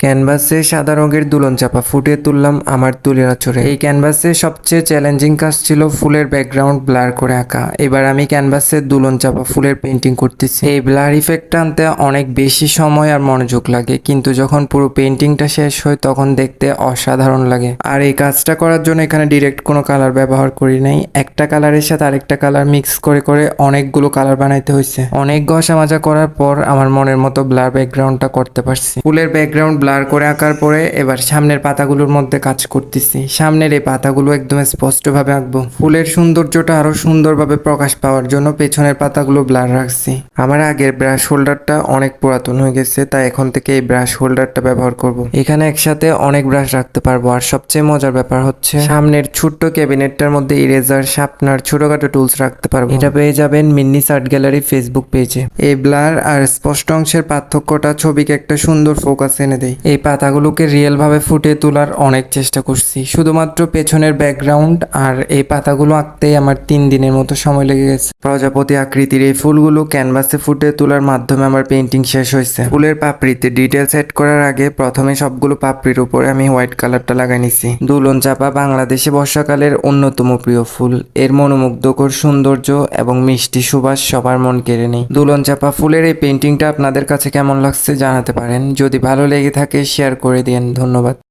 ক্যানভাসে সাদা রঙের দুলন চাপা ফুটিয়ে তুললাম আমার তুলির আচরে এই ক্যানভাসে সবচেয়ে চ্যালেঞ্জিং কাজ ছিল ফুলের ব্যাকগ্রাউন্ড ব্লার করে আঁকা। এবার আমি ক্যানভাসে দুলন চাপা ফুলের পেন্টিং করতেছি। এই ব্লার ইফেক্ট আনতে অনেক বেশি সময় আর মনোযোগ লাগে, কিন্তু যখন পুরো পেন্টিংটা শেষ হয় তখন দেখতে অসাধারণ লাগে। আর এই কাজটা করার জন্য এখানে ডিরেক্ট কোনো কালার ব্যবহার করি নাই। একটা কালারের সাথে আরেকটা কালার মিক্স করে করে অনেকগুলো কালার বানাইতে হয়েছে অনেক ঘষা মাজা করার পর আমার মনের মতো ব্লার ব্যাকগ্রাউন্ডটা করতে পারছি। ফুলের ব্যাকগ্রাউন্ড ব্লার করে আঁকার পরে এবার সামনের পাতাগুলোর মধ্যে কাজ করতেছি। সামনের এই পাতাগুলো একদম স্পষ্টভাবে আঁকবো। ফুলের সৌন্দর্যটা আরও সুন্দরভাবে প্রকাশ পাওয়ার জন্য পেছনের পাতাগুলো ব্লার রাখছি। আমার আগের ব্রাশ হোল্ডারটা অনেক পুরাতন হয়ে গেছে, তাই এখন থেকে এই ব্রাশ হোল্ডারটা ব্যবহার করব। এখানে একসাথে অনেক ব্রাশ রাখতে পারব, আর সবচেয়ে মজার ব্যাপার হচ্ছে সামনের ছোট্ট ক্যাবিনেটটার মধ্যে ইরেজার শার্পনার ছোটখাটো টুলস রাখতে পারব। এটা পেয়ে যাবেন মিন্নি আর্ট গ্যালারি ফেসবুক পেজে। এই ব্লার আর স্পষ্ট অংশের পার্থক্যটা ছবিকে একটা সুন্দর ফোকাস এনে দেয়। এই পাতাগুলোকে রিয়েল ভাবে ফুটিয়ে তোলার অনেক চেষ্টা করছি। শুধুমাত্র পেছনের ব্যাকগ্রাউন্ড আর এই পাতাগুলো আঁকতেই আমার তিন দিনের মতো সময় লেগে গেছে। প্রজাপতি আকৃতির এই ফুলগুলো ক্যানভাসে ফুটিয়ে তোলার মাধ্যমে আমার পেন্টিং শেষ হয়েছে। ফুলের পাপড়িতে ডিটেল সেট করার আগে প্রথমে সবগুলো পাপড়ির উপরে আমি হোয়াইট কালারটা লাগাই নিছি। দুলন চাপা বাংলাদেশে বর্ষাকালের অন্যতম প্রিয় ফুল। এর মনোমুগ্ধকর সৌন্দর্য এবং মিষ্টি সুবাস সবার মন কেড়ে নেই দুলন চাপা ফুলের এই পেন্টিংটা আপনাদের কাছে কেমন লাগছে জানাতে পারেন। যদি ভালো লেগে থাকে শেয়ার করে দিন ধন্যবাদ।